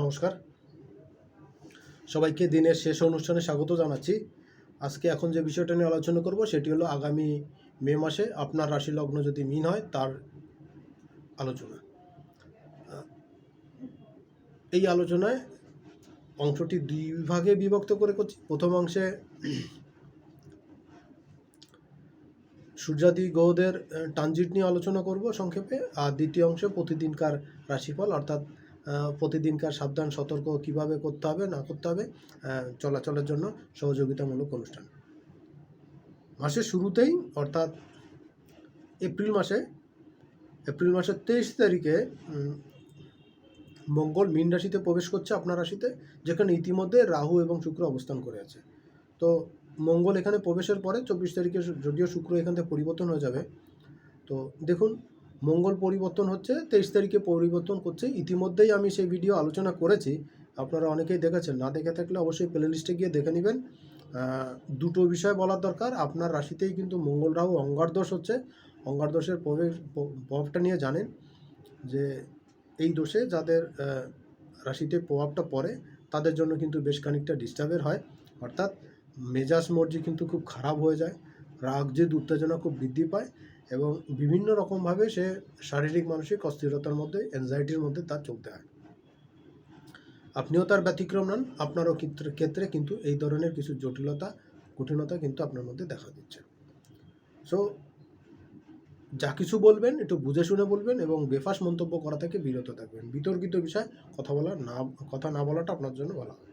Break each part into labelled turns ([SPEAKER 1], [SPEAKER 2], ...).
[SPEAKER 1] নমস্কার। সবাইকে দিনের শেষ অনুষ্ঠানে স্বাগত জানাচ্ছি। আজকে এখন যে বিষয়টা নিয়ে আলোচনা করব, সেটি হলো আগামী মে মাসে আপনার রাশি লগ্ন যদি মিন হয়, তার আলোচনা। এই আলোচনায় অংশটি দুই বিভাগে বিভক্ত করে করছি। প্রথম অংশে সূর্যাদি গ্রহদের ট্রানজিট নিয়ে আলোচনা করব সংক্ষেপে। আর দ্বিতীয় অংশে প্রতিদিনকার রাশিফল, অর্থাৎ প্রতিদিনকার সাবধান, সতর্ক কীভাবে করতে হবে, না করতে হবে চলাচলের জন্য সহযোগিতামূলক অনুষ্ঠান। মাসের শুরুতেই, অর্থাৎ এপ্রিল মাসে, এপ্রিল মাসের তেইশ তারিখে মঙ্গল মীন রাশিতে প্রবেশ করছে আপনার রাশিতে, যেখানে ইতিমধ্যে রাহু এবং শুক্র অবস্থান করে আছে। তো মঙ্গল এখানে প্রবেশের পরে চব্বিশ তারিখে, যদিও শুক্র এখান থেকে পরিবর্তন হয়ে যাবে, তো দেখুন মঙ্গল পরিবর্তন হচ্ছে, তেইশ তারিখে পরিবর্তন করছে। ইতিমধ্যেই আমি সেই ভিডিও আলোচনা করেছি, আপনারা অনেকেই দেখেছেন। না দেখে থাকলে অবশ্যই প্লে লিস্টে গিয়ে দেখে নেবেন। দুটো বিষয় বলার দরকার। আপনার রাশিতেই কিন্তু মঙ্গল রাহু অঙ্গার দোষ হচ্ছে। অঙ্গার দোষের প্রবেশ, প্রভাবটা নিয়ে জানেন যে এই দোষে যাদের রাশিতে প্রভাবটা পড়ে, তাদের জন্য কিন্তু বেশ খানিকটা ডিস্টার্বের হয়। অর্থাৎ মেজাজ মর্জি কিন্তু খুব খারাপ হয়ে যায়। রাগ, জেদ, উত্তেজনা খুব বৃদ্ধি পায়। এবং বিভিন্ন রকমভাবে সে শারীরিক, মানসিক অস্থিরতার মধ্যে অ্যাংজাইটির মধ্যে তার চলতে হয়। আপনিও তার ব্যতিক্রম নন, আপনারও ক্ষেত্রে কিন্তু এই ধরনের কিছু জটিলতা, কঠিনতা কিন্তু আপনার মধ্যে দেখা দিচ্ছে। সো যা কিছু বলবেন, একটু বুঝে শুনে বলবেন এবং বেফাস মন্তব্য করা থেকে বিরত থাকবেন। বিতর্কিত বিষয় কথা বলা না, কথা না বলাটা আপনার জন্য বলা হয়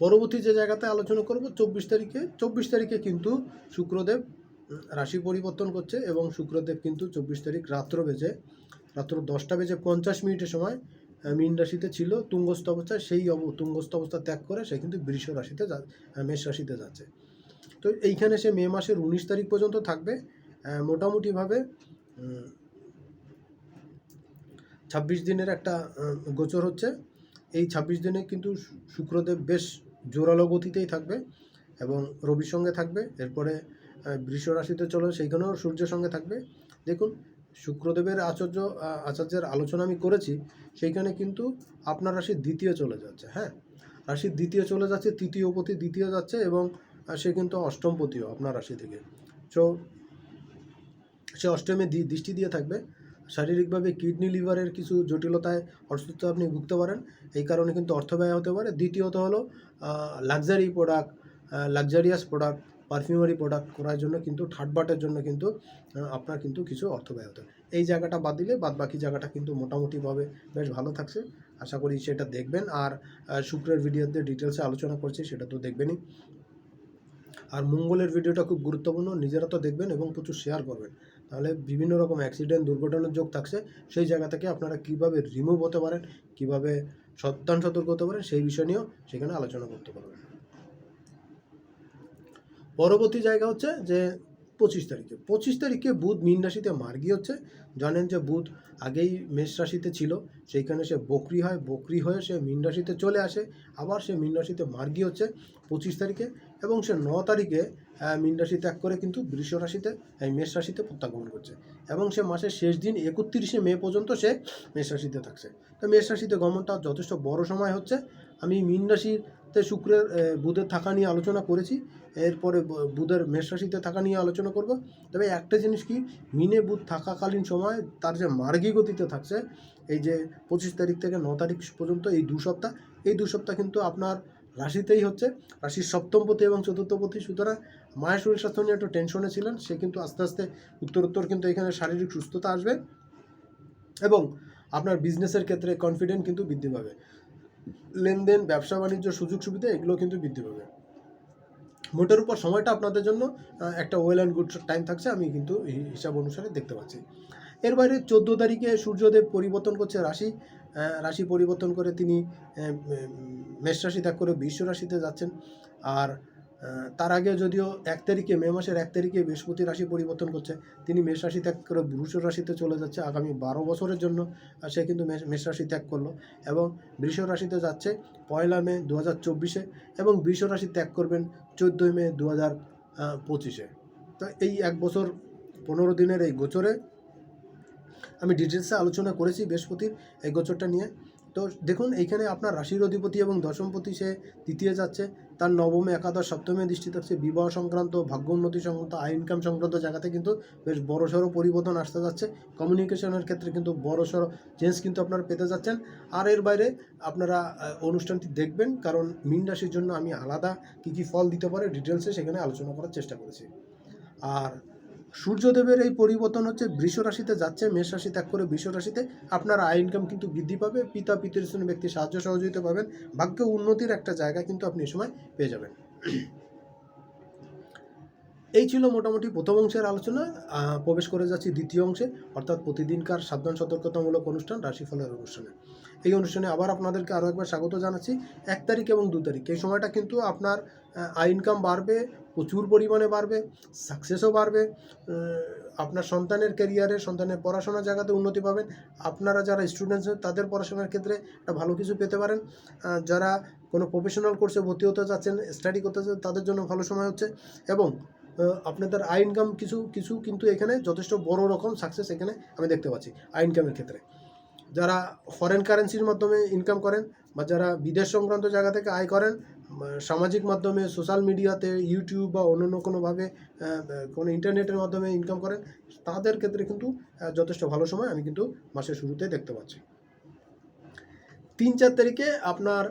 [SPEAKER 1] পরবর্তী যে জায়গাতে আলোচনা করব, চব্বিশ তারিখে চব্বিশ তারিখে কিন্তু শুক্রদেব রাশি পরিবর্তন করছে এবং শুক্রদেব কিন্তু চব্বিশ তারিখ রাত্র বেজে, রাত্র দশটা বেজে পঞ্চাশ মিনিটের সময় মীন রাশিতে ছিল, তুঙ্গস্থ অবস্থায় সেই অব, তুঙ্গস্থ অবস্থা ত্যাগ করে সে কিন্তু বৃষ রাশিতে যা মেষ রাশিতে যাচ্ছে। তো এইখানে সে মে মাসের উনিশ তারিখ পর্যন্ত থাকবে মোটামুটিভাবে ছাব্বিশ দিনের একটা গোচর হচ্ছে। এই ছাব্বিশ দিনে কিন্তু শুক্রদেব বেশ জোরালো গতিতেই থাকবে এবং রবির সঙ্গে থাকবে। এরপরে বৃষ রাশিতে চলে, সেইখানেও সূর্যের সঙ্গে থাকবে। দেখুন, শুক্রদেবের আচার্য আচার্যের আলোচনা আমি করেছি, সেইখানে কিন্তু আপনার রাশির দ্বিতীয় চলে যাচ্ছে হ্যাঁ? রাশির দ্বিতীয় চলে যাচ্ছে, তৃতীয় পতি দ্বিতীয় যাচ্ছে এবং সে কিন্তু অষ্টমপতিও আপনার রাশি থেকে। সো সে অষ্টমে দৃষ্টি দিয়ে থাকবে। শারীরিকভাবে কিডনি লিভারের কিছু জটিলতায় অসুস্থ আপনি ভুগতে পারেন, এই কারণে কিন্তু অর্থ ব্যয় হতে পারে। দ্বিতীয়ত হলো luxury product luxurious product perfumery product করার জন্য কিন্তু থার্ড বাটের জন্য কিন্তু আপনার কিন্তু কিছু অর্থ ব্যয় হতে এই জায়গাটা বাদ দিলে বাদ বাকি জায়গাটা কিন্তু মোটামুটিভাবে বেশ ভালো থাকছে। আশা করি সেটা দেখবেন। আর শুক্রের ভিডিওতে ডিটেলসে আলোচনা করছি, সেটা তো দেখবেনই। আর মঙ্গলের ভিডিওটা খুব গুরুত্বপূর্ণ, নিজেরা তো দেখবেন এবং প্রচুর শেয়ার করবেন। তাহলে বিভিন্ন রকম অ্যাক্সিডেন্ট দুর্ঘটনার যোগ থাকছে। সেই জায়গা থেকে আপনারা কীভাবে রিমুভ হতে পারেন, কীভাবে সত্যান সতর্ক হতে পারেন, সেই বিষয় নিয়েও সেখানে আলোচনা করতে পারবেন। পরবর্তী জায়গা হচ্ছে যে পঁচিশ তারিখে। পঁচিশ তারিখে বুধ মীন রাশিতে মার্গী হচ্ছে। জানেন যে বুধ আগেই মেষ রাশিতে ছিল, সেইখানে সে বকরি হয়। বকরি হয়ে সে মীন রাশিতে চলে আসে। আবার সে মীন রাশিতে মার্গী হচ্ছে পঁচিশ তারিখে এবং সে ন তারিখে মীন রাশি ত্যাগ করে কিন্তু বৃষ রাশিতে মেষ রাশিতে প্রত্যাগমন করছে এবং সে মাসের শেষ দিন একত্রিশে মে পর্যন্ত সে মেষ রাশিতে থাকছে। তো মেষ রাশিতে গমনটা যথেষ্ট বড় সময় হচ্ছে। আমি মীন রাশিতে শুক্রের বুধের থাকা নিয়ে আলোচনা করেছি। এরপরে বুধের মেষ রাশিতে থাকা নিয়ে আলোচনা করব। তবে একটা জিনিস কি, মিনে বুধ থাকাকালীন সময় তার যে মার্গী গতিতে থাকছে, এই যে পঁচিশ তারিখ থেকে ন তারিখ পর্যন্ত এই দু সপ্তাহ, এই দু সপ্তাহ কিন্তু আপনার রাশিতেই হচ্ছে। রাশির সপ্তমপতি এবং চতুর্থপতি, সুতরাং মায়ের শরীর স্বাস্থ্য নিয়ে একটু টেনশনে ছিলেন, সে কিন্তু আস্তে আস্তে উত্তরোত্তর কিন্তু এখানে শারীরিক সুস্থতা আসবে এবং আপনার বিজনেসের ক্ষেত্রে কনফিডেন্ট কিন্তু বৃদ্ধি পাবে। লেনদেন ব্যবসা বাণিজ্য সুযোগ সুবিধা এগুলো কিন্তু বৃদ্ধি পাবে। মোটের উপর সময়টা আপনাদের জন্য একটা ওয়েল অ্যান্ড গুড টাইম থাকছে, আমি কিন্তু হিসাব অনুসারে দেখতে পাচ্ছি। এর বাইরে চোদ্দ তারিখে সূর্যদেব পরিবর্তন করছে রাশি রাশি পরিবর্তন করে তিনি মেষ রাশি ত্যাগ করে বিশ্ব রাশিতে যাচ্ছেন। আর তার আগে যদিও এক তারিখে, মে মাসের এক তারিখে বৃহস্পতি রাশি পরিবর্তন করছে, তিনি মেষ রাশি ত্যাগ করে বৃষ রাশিতে চলে যাচ্ছে আগামী বারো বছরের জন্য সে কিন্তু মেষ- রাশি ত্যাগ করল এবং বৃষ রাশিতে যাচ্ছে পয়লা মে দু হাজার চব্বিশে এবং বৃষ রাশি ত্যাগ করবেন চোদ্দোই মে দু হাজার পঁচিশে। তো এই এক বছর পনেরো দিনের এই গোচরে আমি ডিটেলসে আলোচনা করেছি বৃহস্পতির এই গোচরটা নিয়ে। তো দেখুন, এইখানে আপনার রাশির অধিপতি এবং দশমপতি সে তৃতীয় যাচ্ছে তার নবমে, একাদশ, সপ্তমে দৃষ্টি থাকছে বিবাহ সংক্রান্ত, ভাগ্য উন্নতি সংক্রান্ত, আয় ইনকাম সংক্রান্ত জায়গাতে কিন্তু বেশ বড় সড়ো পরিবর্তন আসতে যাচ্ছে। কমিউনিকেশনের ক্ষেত্রে কিন্তু বড় সড়ো চেঞ্জ কিন্তু আপনারা পেতে যাচ্ছেন। আর এর বাইরে আপনারা অনুষ্ঠানটি দেখবেন, কারণ মিন রাশির জন্য আমি আলাদা কী কী ফল দিতে পারে ডিটেলসে সেখানে আলোচনা করার চেষ্টা করেছি। আর সূর্যদেবের এই পরিবর্তন হচ্ছে বৃষ রাশিতে যাচ্ছে, মেষ রাশি ত্যাগ করে বৃষ রাশিতে আপনার আয় ইনকাম কিন্তু বৃদ্ধি পাবে, পিতা পিতৃষ্ণ ব্যক্তি সাহায্য সহযোগিতা পাবেন, ভাগ্য উন্নতির একটা জায়গা কিন্তু আপনি এই সময় পেয়ে যাবেন। এই ছিল মোটামুটি প্রথম অংশের আলোচনা। প্রবেশ করে যাচ্ছি দ্বিতীয় অংশে, অর্থাৎ প্রতিদিনকার সাবধান সতর্কতামূলক অনুষ্ঠান, রাশিফলের অনুষ্ঠানে। এই অনুষ্ঠানে আবার আপনাদেরকে আরও একবার স্বাগত জানাচ্ছি। এক তারিখ এবং দু তারিখ। এই সময়টা কিন্তু আপনার আয় ইনকাম বাড়বে, প্রচুর পরিমাণে বাড়বে সাকসেসও বাড়বে। আপনার সন্তানের ক্যারিয়ারে সন্তানের পড়াশোনার জায়গাতে উন্নতি পাবেন। আপনারা যারা স্টুডেন্টস তাদের পড়াশোনার ক্ষেত্রে একটা ভালো কিছু পেতে পারেন। যারা কোনো প্রফেশনাল কোর্সে ভর্তি হতে চাচ্ছেন স্টাডি করতে চাচ্ছেন, তাদের জন্য ভালো সময় হচ্ছে। এবং আপনাদের আয় ইনকাম কিছু কিছু কিন্তু এখানে যথেষ্ট বড় রকম সাকসেস এখানে আমি দেখতে পাচ্ছি, আয় ইনকামের ক্ষেত্রে। যারা ফরেন কারেন্সির মাধ্যমে ইনকাম করেন বা যারা বিদেশ সংক্রান্ত জায়গা থেকে আয় করেন সামাজিক মাধ্যমে সোশ্যাল মিডিয়াতে ইউটিউব বা অন্য অন্য কোনোভাবে কোনো ইন্টারনেটের মাধ্যমে ইনকাম করেন, তাদের ক্ষেত্রে কিন্তু যথেষ্ট ভালো সময় আমি কিন্তু মাসের শুরুতে দেখতে পাচ্ছি। তিন চার তারিখে আপনার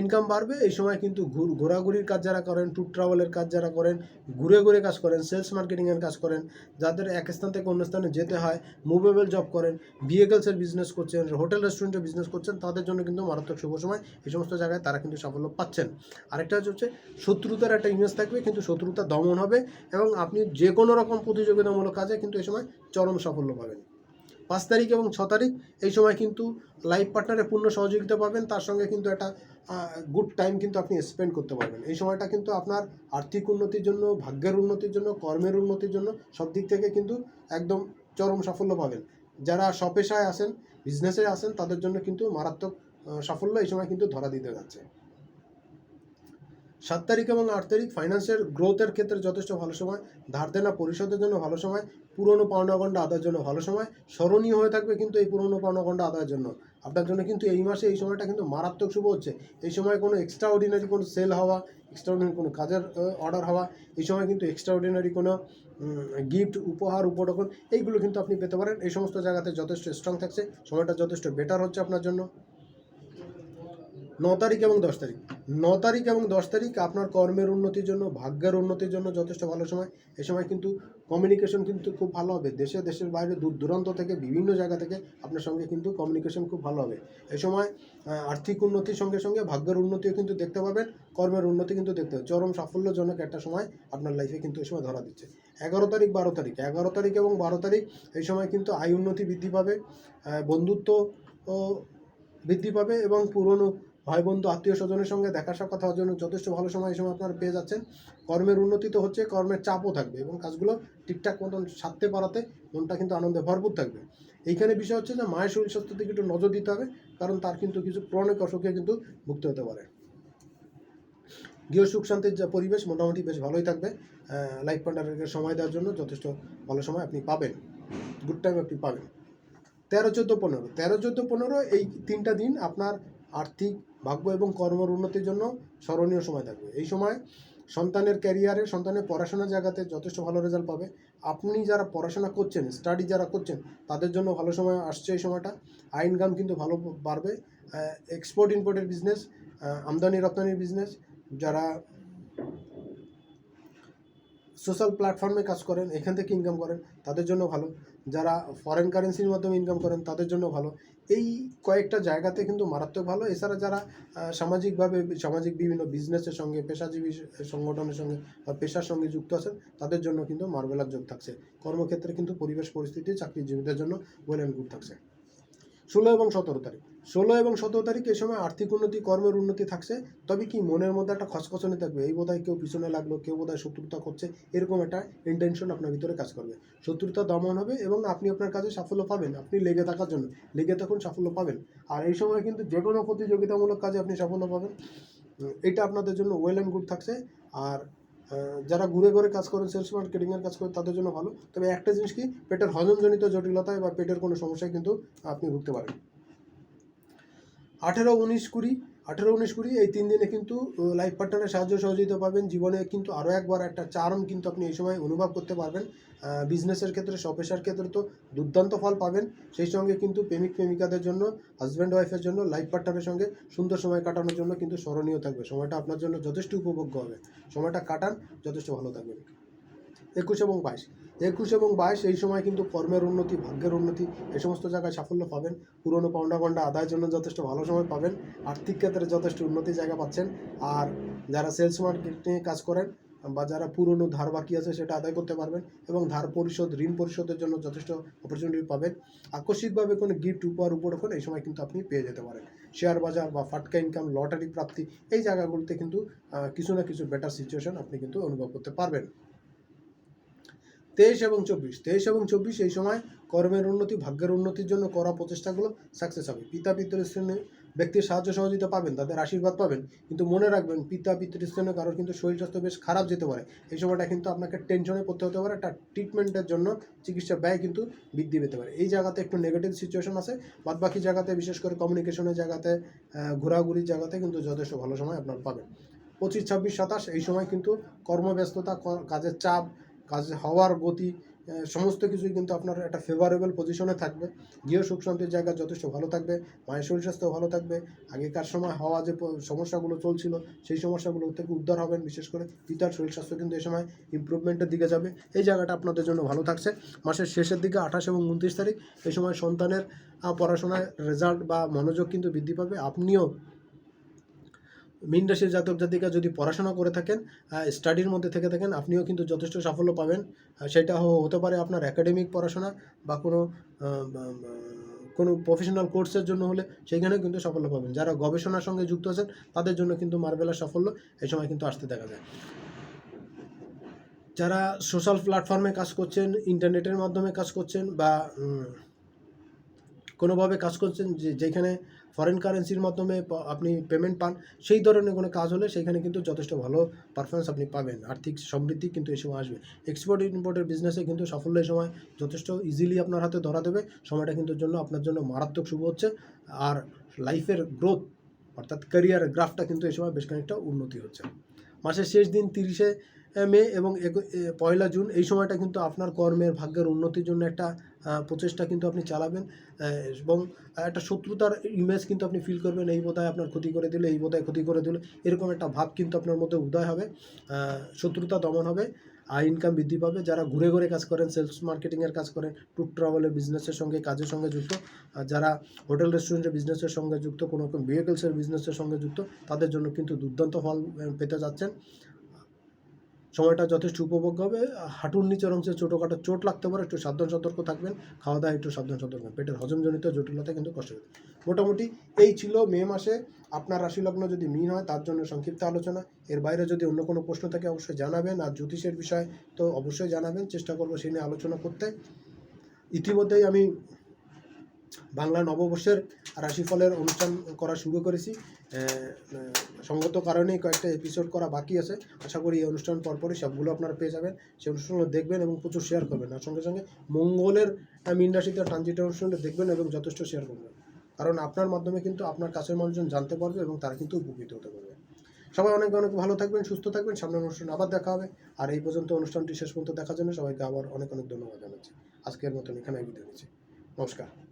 [SPEAKER 1] ইনকাম বাড়বে। এই সময় কিন্তু ঘুর, ঘোরাঘুরির কাজ যারা করেন ট্যুর ট্রাভেলের কাজ যারা করেন, ঘুরে ঘুরে কাজ করেন সেলস মার্কেটিংয়ের কাজ করেন, যাদের এক স্থান থেকে অন্য স্থানে যেতে হয় মুভেবল জব করেন ভেহিকেলসের বিজনেস করছেন হোটেল রেস্টুরেন্টের বিজনেস করছেন, তাদের জন্য কিন্তু মারাত্মক শুভ সময়। এই সমস্ত জায়গায় তারা কিন্তু সাফল্য পাচ্ছেন। আরেকটা হচ্ছে শত্রুতার একটা ইমেজ থাকবে, কিন্তু শত্রুতা দমন হবে এবং আপনি যে কোনো রকম প্রতিযোগিতামূলক কাজে কিন্তু এই সময় চরম সাফল্য পাবেন। পাঁচ তারিখ এবং ছ তারিখ, এই সময় কিন্তু লাইফ পার্টনারের পূর্ণ সহযোগিতা পাবেন। তার সঙ্গে কিন্তু একটা গুড টাইম কিন্তু আপনি স্পেন্ড করতে পারবেন। এই সময়টা কিন্তু আপনার আর্থিক উন্নতির জন্য, ভাগ্যের উন্নতির জন্য, কর্মের উন্নতির জন্য সব দিক থেকে কিন্তু একদম চরম সাফল্য পাবেন। যারা স্বপেশায় আসেন বিজনেসে আসেন, তাদের জন্য কিন্তু মারাত্মক সাফল্য এই সময় কিন্তু ধরা দিতে যাচ্ছে। সাত তারিখ এবং আট তারিখ ফাইন্যান্সের গ্রোথের ক্ষেত্রে যথেষ্ট ভালো সময়। ধার দেনা পরিশোধের জন্য ভালো সময়। পুরনো পাওনাগণ্ডা আদায়ের জন্য ভালো সময়। স্মরণীয় হয়ে থাকবে কিন্তু এই পুরনো পাওনাগণ্ডা আদায়ের জন্য। আপনার জন্য কিন্তু এই মাসে এই সময়টা কিন্তু মারাত্মক শুভ হচ্ছে। এই সময় কোনো এক্সট্রা অর্ডিনারি কোনো সেল হওয়া এক্সট্রা অর্ডিনারি কোনো কাজের অর্ডার হওয়া, এই সময় কিন্তু এক্সট্রা অর্ডিনারি কোনো গিফট উপহার, উপঢৌকন, এইগুলো কিন্তু আপনি পেতে পারেন। এই সমস্ত জায়গাতে যথেষ্ট স্ট্রং থাকছে। সময়টা যথেষ্ট বেটার হচ্ছে আপনার জন্য। ন তারিখ এবং দশ তারিখ। ন তারিখ এবং দশ তারিখ আপনার কর্মের উন্নতির জন্য, ভাগ্যের উন্নতির জন্য যথেষ্ট ভালো সময়। এ সময় কিন্তু কমিউনিকেশন কিন্তু খুব ভালো হবে। দেশে, দেশের বাইরে দূর দূরান্ত থেকে, বিভিন্ন জায়গা থেকে আপনার সঙ্গে কিন্তু কমিউনিকেশন খুব ভালো হবে। এই সময় আর্থিক উন্নতির সঙ্গে সঙ্গে ভাগ্যের উন্নতিও কিন্তু দেখতে পাবেন, কর্মের উন্নতি কিন্তু দেখতে হবে চরম সাফল্যজনক একটা সময় আপনার লাইফে কিন্তু এই সময় ধরা দিচ্ছে। এগারো তারিখ, বারো তারিখ। এগারো তারিখ এবং বারো তারিখ এই সময় কিন্তু আয় উন্নতি বৃদ্ধি পাবে বন্ধুত্ব বৃদ্ধি পাবে এবং পুরনো ভাই বন্ধু আত্মীয় স্বজনের সঙ্গে দেখা সাক্ষাৎ হওয়ার জন্য যথেষ্ট ভালো সময় এই সময় আপনারা পেয়ে যাচ্ছেন। কর্মের উন্নতি তো হচ্ছে, কর্মের চাপও থাকবে এবং কাজগুলো ঠিকঠাক মতন সারতে পারাতে মনটা কিন্তু আনন্দে ভরপুর থাকবে। এইখানে বিষয় হচ্ছে যে, মায়ের শরীর স্বাস্থ্যের দিকে একটু নজর দিতে হবে, কারণ তার কিন্তু কিছু ক্রনিক অসুখে কিন্তু ভুগতে হতে পারে। গৃহ সুখ শান্তির যা পরিবেশ, মোটামুটি বেশ ভালোই থাকবে। লাইফ পার্টনারকে সময় দেওয়ার জন্য যথেষ্ট ভালো সময় আপনি পাবেন। গুড টাইম আপনি পাবেন। তেরো, চোদ্দ, পনেরো। তেরো, চোদ্দ, পনেরো এই তিনটা দিন আপনার আর্থিক ভাগ্য এবং কর্মের উন্নতির জন্য স্মরণীয় সময় থাকবে। এই সময় সন্তানের ক্যারিয়ারে সন্তানের পড়াশোনার জায়গাতে যথেষ্ট ভালো রেজাল্ট পাবে। আপনি যারা পড়াশোনা করছেন স্টাডি যারা করছেন, তাদের জন্য ভালো সময় আসছে এই সময়টা। আই ইনকাম কিন্তু ভালো বাড়বে। এক্সপোর্ট ইম্পোর্টের বিজনেস আমদানি রপ্তানির বিজনেস যারা সোশ্যাল প্ল্যাটফর্মে কাজ করেন, এখান থেকে ইনকাম করেন, তাদের জন্য ভালো। যারা ফরেন কারেন্সির মাধ্যমে ইনকাম করেন, তাদের জন্য ভালো। এই কয়েকটা জায়গাতে কিন্তু মারাত্মক ভালো। এছাড়া যারা সামাজিকভাবে, সামাজিক বিভিন্ন বিজনেসের সঙ্গে, পেশাজীবী সংগঠনের সঙ্গে বা পেশার সঙ্গে যুক্ত আছেন, তাদের জন্য কিন্তু মার্বেলার যোগ থাকছে। কর্মক্ষেত্রে কিন্তু পরিবেশ, পরিস্থিতি, চাকরিজীবীদের জন্য ওয়েল অ্যান্ড গুড থাকছে। ষোলো এবং সতেরো তারিখ। ষোলো এবং সতেরো তারিখ এই সময় আর্থিক উন্নতি, কর্মের উন্নতি থাকছে। তবে কি মনের মধ্যে একটা খসখসনি থাকবে? এই বোধহয় কেউ পিছনে লাগল, কেউ বোধহয় শত্রুতা করছে, এরকম একটা ইন্টেনশন আপনার ভিতরে কাজ করবে। শত্রুতা দমন হবে এবং আপনি আপনার কাজে সাফল্য পাবেন, আপনি লেগে থাকার জন্য। লেগে থাকুন, সাফল্য পাবেন। আর এই সময় কিন্তু যে কোনো প্রতিযোগিতামূলক কাজে আপনি সাফল্য পাবেন। এটা আপনাদের জন্য ওয়েল অ্যান্ড গুড থাকছে। আর যারা ঘুরে ঘুরে কাজ করেন সেলস মার্কেটিংয়ের কাজ করেন, তাদের জন্য ভালো। তবে একটা জিনিস কি, পেটের হজমজনিত জটিলতায় বা পেটের কোনো সমস্যায় কিন্তু আপনি ভুগতে পারেন। আঠেরো, উনিশ, কুড়ি। আঠেরো, উনিশ, কুড়ি, এই তিন দিনে কিন্তু লাইফ পার্টনারের সাহায্য সহযোগিতা পাবেন। জীবনে কিন্তু আরও একবার একটা চারণ কিন্তু আপনি এই সময় অনুভব করতে পারবেন। বিজনেসের ক্ষেত্রে সপেশার ক্ষেত্রে তো দুর্দান্ত ফল পাবেন। সেই সঙ্গে কিন্তু প্রেমিক, প্রেমিকাদের জন্য হাজব্যান্ড ওয়াইফের জন্য লাইফ পার্টনারের সঙ্গে সুন্দর সময় কাটানোর জন্য কিন্তু স্মরণীয় থাকবে। সময়টা আপনার জন্য যথেষ্ট উপভোগ্য হবে। সময়টা কাটান, যথেষ্ট ভালো থাকবেন। একুশ এবং বাইশ। একুশ এবং বাইশ এই সময় কিন্তু কর্মের উন্নতি, ভাগ্যের উন্নতি, এই সমস্ত জায়গায় সাফল্য পাবেন। পুরনো পাউন্ডা গন্ডা আদায়ের জন্য যথেষ্ট ভালো সময় পাবেন। আর্থিক ক্ষেত্রে যথেষ্ট উন্নতি জায়গা পাচ্ছেন। আর যারা সেলস মার্কেটিংয়ে কাজ করেন বা যারা পুরনো ধার বাকি আছে সেটা আদায় করতে পারবেন এবং ধার পরিশোধ, ঋণ পরিশোধের জন্য যথেষ্ট অপরচুনিটি পাবেন। আকস্মিকভাবে কোনো গিফট উপহার, উপরক্ষণ এই সময় কিন্তু আপনি পেয়ে যেতে পারেন। শেয়ার বাজার বা ফাটকা ইনকাম লটারি প্রাপ্তি এই জায়গাগুলোতে কিন্তু কিছু না কিছু বেটার সিচুয়েশন আপনি কিন্তু অনুভব করতে পারবেন। তেইশ এবং চব্বিশ। তেইশ এবং চব্বিশ এই সময় কর্মের উন্নতি, ভাগ্যের উন্নতির জন্য করা প্রচেষ্টাগুলো সাকসেস হবে। পিতা পিতৃস্থানীয় ব্যক্তির সাহায্য সহযোগিতা পাবেন, তাদের আশীর্বাদ পাবেন। কিন্তু মনে রাখবেন, পিতা পিতৃস্থানীয় কারোর কিন্তু শরীর স্বাস্থ্য বেশ খারাপ যেতে পারে। এই সময়টা কিন্তু আপনাকে টেনশনে পড়তে হতে পারে। একটা ট্রিটমেন্টের জন্য চিকিৎসা ব্যয় কিন্তু বৃদ্ধি পেতে পারে। এই জায়গাতে একটু নেগেটিভ সিচুয়েশন আছে। বাদ বাকি জায়গাতে, বিশেষ করে কমিউনিকেশনের জায়গাতে ঘোরাঘুরির জায়গাতে কিন্তু যথেষ্ট ভালো সময় আপনার পাবেন। পঁচিশ, ছাব্বিশ, সাতাশ এই সময় কিন্তু কর্মব্যস্ততা কাজের চাপ কাজ হওয়ার গতি সমস্ত কিছুই কিন্তু আপনার একটা ফেভারেবল পজিশনে থাকবে। গৃহ সুখ শান্তির জায়গা যথেষ্ট ভালো থাকবে, মায়ের শরীর স্বাস্থ্য ভালো থাকবে। আগেকার সময় হওয়া যে সমস্যাগুলো চলছিল, সেই সমস্যাগুলো থেকে উদ্ধার হবেন। বিশেষ করে পিতার শরীর স্বাস্থ্য কিন্তু এই সময় ইমপ্রুভমেন্টের দিকে যাবে। এই জায়গাটা আপনাদের জন্য ভালো থাকছে। মাসের শেষের দিকে আঠাশ এবং উনত্রিশ তারিখ এই সময় সন্তানের পড়াশোনায় রেজাল্ট বা মনোযোগ কিন্তু বৃদ্ধি পাবে। আপনিও মীন রাশির জাতক জাতিকা যদি পড়াশোনা করে থাকেন স্টাডির মধ্যে থেকে থাকেন, আপনিও কিন্তু যথেষ্ট সাফল্য পাবেন। সেটা হতে পারে আপনার একাডেমিক পড়াশোনা বা কোনো কোনো প্রফেশনাল কোর্সের জন্য হলে সেইখানেও কিন্তু সাফল্য পাবেন। যারা গবেষণার সঙ্গে যুক্ত আছেন, তাদের জন্য কিন্তু মার্বেলার সাফল্য এই সময় কিন্তু আসতে দেখা যায়। যারা সোশ্যাল প্ল্যাটফর্মে কাজ করছেন ইন্টারনেটের মাধ্যমে কাজ করছেন বা কোনোভাবে কাজ করছেন যে যেখানে ফরেন কারেন্সির মাধ্যমে আপনি পেমেন্ট পান, সেই ধরনের কোনো কাজ হলে সেখানে কিন্তু যথেষ্ট ভালো পারফরমেন্স আপনি পাবেন। আর্থিক সমৃদ্ধি কিন্তু এই সময় আসবে। এক্সপোর্ট ইম্পোর্টের বিজনেসে কিন্তু সাফল্য এই সময় যথেষ্ট ইজিলি আপনার হাতে ধরা দেবে। সময়টা কিন্তু জন্য আপনার জন্য মারাত্মক শুভ হচ্ছে। আর লাইফের গ্রোথ অর্থাৎ ক্যারিয়ার গ্রাফটা কিন্তু এই সময় বেশ খানিকটা উন্নতি হচ্ছে। মাসের শেষ দিন তিরিশে মে এবং পয়লা জুন, এই সময়টা কিন্তু আপনার কর্মের ভাগ্যের উন্নতির জন্য একটা প্রচেষ্টা কিন্তু আপনি চালাবেন। এবং একটা শত্রুতার ইমেজ কিন্তু আপনি ফিল করবেন, এই বোধহয় আপনার ক্ষতি করে দিল, এই বোধহয় ক্ষতি করে দিল, এরকম একটা ভাব কিন্তু আপনার মধ্যে উদয় হবে। শত্রুতা দমন হবে, আয় ইনকাম বৃদ্ধি পাবে। যারা ঘুরে ঘুরে কাজ করেন সেলস মার্কেটিংয়ের কাজ করেন ট্যুর ট্রাভেলের বিজনেসের সঙ্গে, কাজের সঙ্গে যুক্ত যারা হোটেল রেস্টুরেন্টের বিজনেসের সঙ্গে যুক্ত, কোনো রকম ভেহিকলসের বিজনেসের সঙ্গে যুক্ত, তাদের জন্য কিন্তু দুর্দান্ত ফল পেতে যাচ্ছেন। সময়টা যথেষ্ট উপভোগ্য হবে। হাঁটুর নিচের অংশে ছোটোখাটো চোট লাগতে পারে, একটু সাবধান সতর্ক থাকবেন, খাওয়া দাওয়া একটু সাবধান সতর্ক পেটের হজমজনিত জটিলতা কিন্তু কষ্ট হবে। মোটামুটি এই ছিল মে মাসে। আপনার রাশি লগ্ন যদি মিন হয়, তার জন্য সংক্ষিপ্ত আলোচনা। এর বাইরে যদি অন্য কোনো প্রশ্ন থাকে, অবশ্যই জানাবেন। আর জ্যোতিষের বিষয় তো অবশ্যই জানাবেন। চেষ্টা করব সেই নিয়ে আলোচনা করতে। ইতিমধ্যেই আমি বাংলা নববর্ষের রাশিফলের অনুষ্ঠান করা শুরু করেছি। সঙ্গত কারণেই কয়েকটা এপিসোড করা বাকি আছে। আশা করি এই অনুষ্ঠান পরপরই সবগুলো আপনারা পেয়ে যাবেন। সেই অনুষ্ঠানগুলো দেখবেন এবং প্রচুর শেয়ার করবেন। আর সঙ্গে সঙ্গে মঙ্গলের মীন রাশিতে ট্রানজিট অনুষ্ঠানটা দেখবেন এবং যথেষ্ট শেয়ার করবেন। কারণ আপনার মাধ্যমে কিন্তু আপনার কাছের মানুষজন জানতে পারবে এবং তারা কিন্তু উপকৃত হতে পারবে। সবাই অনেক অনেক ভালো থাকবেন, সুস্থ থাকবেন। সামনের অনুষ্ঠান আবার দেখা হবে। আর এই পর্যন্ত অনুষ্ঠানটি শেষ পর্যন্ত দেখার জন্য সবাইকে আবার অনেক অনেক ধন্যবাদ জানাচ্ছি। আজকের মতন এখানে বিদায় নিচ্ছি। নমস্কার।